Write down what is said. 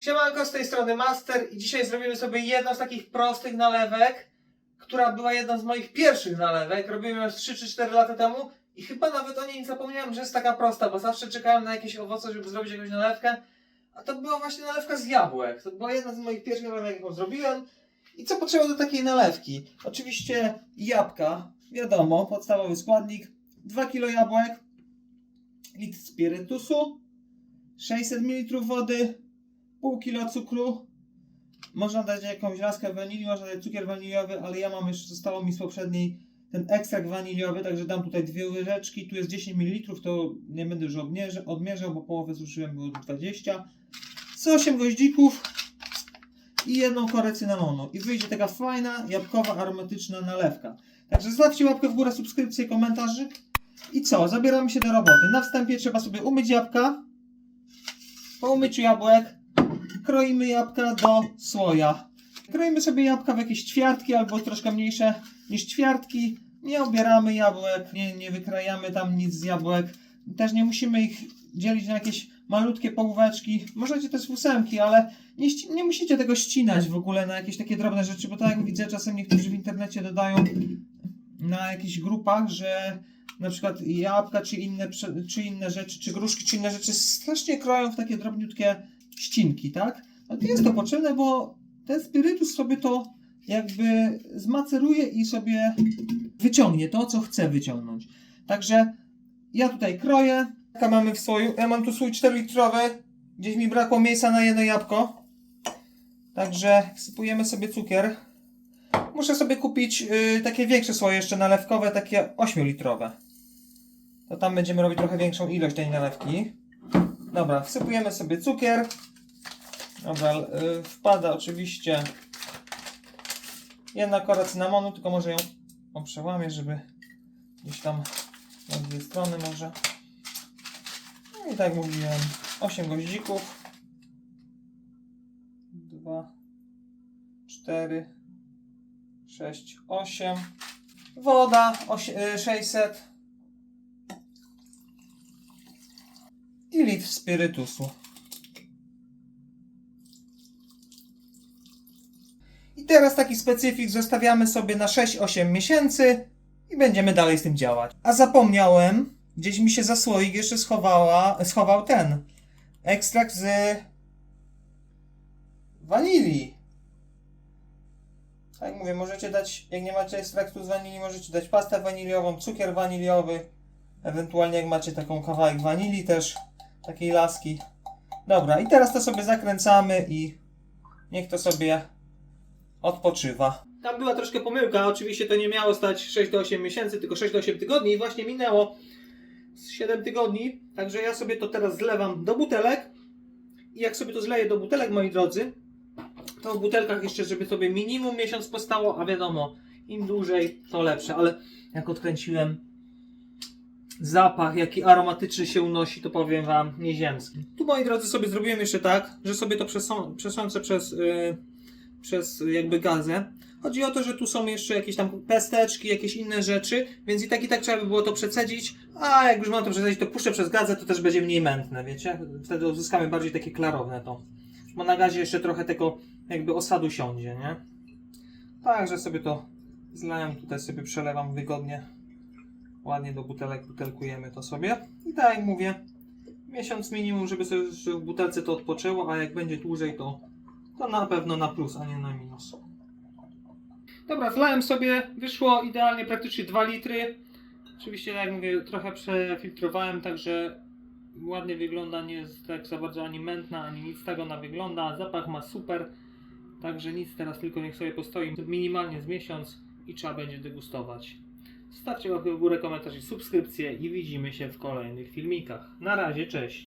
Siemanko, z tej strony Master i dzisiaj zrobimy sobie jedną z takich prostych nalewek, która była jedną z moich pierwszych nalewek. Robiłem ją z 3 czy 4 lata temu i chyba nawet o niej nie zapomniałem, że jest taka prosta, bo zawsze czekałem na jakieś owoce, żeby zrobić jakąś nalewkę. A to była właśnie nalewka z jabłek. To była jedna z moich pierwszych nalewek, jaką zrobiłem. I co potrzeba do takiej nalewki? Oczywiście jabłka, wiadomo, podstawowy składnik. 2 kg jabłek, litr spirytusu, 600 ml wody, pół kilo cukru. Można dać jakąś laskę wanilii, można dać cukier waniliowy, ale ja mam jeszcze, zostało mi z poprzedniej ten ekstrakt waniliowy, także dam tutaj dwie łyżeczki. Tu jest 10 ml, to nie będę już odmierzał, odmierzał bo połowę zużyłem, było 20. Z 8 goździków i jedną korę cynamonu. I wyjdzie taka fajna, jabłkowa, aromatyczna nalewka. Także zostawcie łapkę w górę, subskrypcję, komentarzyk. I co? Zabieramy się do roboty. Na wstępie trzeba sobie umyć jabłka. Po umyciu jabłek kroimy jabłka do słoja. Kroimy sobie jabłka w jakieś ćwiartki albo troszkę mniejsze niż ćwiartki. Nie obieramy jabłek, nie, nie wykrajamy tam nic z jabłek. Też nie musimy ich dzielić na jakieś malutkie połóweczki. Możecie też ósemki, ale nie, nie musicie tego ścinać w ogóle na jakieś takie drobne rzeczy, bo tak jak widzę, czasem niektórzy w internecie dodają na jakichś grupach, że na przykład jabłka, czy inne, czy inne rzeczy, czy gruszki, czy inne rzeczy strasznie kroją w takie drobniutkie ścinki, tak? No to jest to potrzebne, bo ten spirytus sobie to jakby zmaceruje i sobie wyciągnie to, co chce wyciągnąć. Także ja tutaj kroję. Jaka mamy w słoju? Ja mam tu słój 4-litrowy. Gdzieś mi brakło miejsca na jedno jabłko. Także wsypujemy sobie cukier. Muszę sobie kupić y, takie większe słoje jeszcze nalewkowe, takie 8-litrowe. To tam będziemy robić trochę większą ilość tej nalewki. Dobra, wsypujemy sobie cukier. Dobra, y, wpada oczywiście jedna kora cynamonu, tylko może ją o, przełamię, żeby gdzieś tam na dwie strony może. No i tak mówiłem, 8 goździków. 2, 4, 6, 8. Woda osie- y, 600. I litr spirytusu. I teraz taki specyfik zostawiamy sobie na 6-8 miesięcy i będziemy dalej z tym działać. A zapomniałem, gdzieś mi się za słoik jeszcze schowała, schował ten ekstrakt z wanilii. Tak mówię, możecie dać, jak nie macie ekstraktu z wanilii, możecie dać pastę waniliową, cukier waniliowy, ewentualnie jak macie taką kawałek wanilii też, takiej laski. Dobra, i teraz to sobie zakręcamy i niech to sobie odpoczywa. Tam była troszkę pomyłka, oczywiście to nie miało stać 6 do 8 miesięcy, tylko 6 do 8 tygodni i właśnie minęło z 7 tygodni, także ja sobie to teraz zlewam do butelek i jak sobie to zleję do butelek, moi drodzy, to w butelkach jeszcze, żeby sobie minimum miesiąc postało, a wiadomo, im dłużej, to lepsze, ale jak odkręciłem zapach, jaki aromatyczny się unosi, to powiem wam, nieziemski. Tu, moi drodzy, sobie zrobiłem jeszcze tak, że sobie to przesą- przesączę przez, yy, przez jakby gazę. Chodzi o to, że tu są jeszcze jakieś tam pesteczki, jakieś inne rzeczy, więc i tak i tak trzeba by było to przecedzić, a jak już mam to przecedzić, to puszczę przez gazę, to też będzie mniej mętne, wiecie? Wtedy uzyskamy bardziej takie klarowne to. Bo na gazie jeszcze trochę tego jakby osadu siądzie, nie? Także sobie to zlałem, tutaj sobie przelewam wygodnie. Ładnie do butelek butelkujemy to sobie. I tak jak mówię, miesiąc minimum, żeby sobie w butelce to odpoczęło, a jak będzie dłużej, to, to na pewno na plus, a nie na minus. Dobra, zlałem sobie, wyszło idealnie praktycznie 2 litry. Oczywiście, jak mówię, trochę przefiltrowałem, także ładnie wygląda, nie jest tak za bardzo ani mętna, ani nic tak ona wygląda. Zapach ma super, także nic teraz tylko niech sobie postoi minimalnie z miesiąc i trzeba będzie degustować. Zostawcie łapkę w górę, komentarz i subskrypcję i widzimy się w kolejnych filmikach. Na razie, cześć!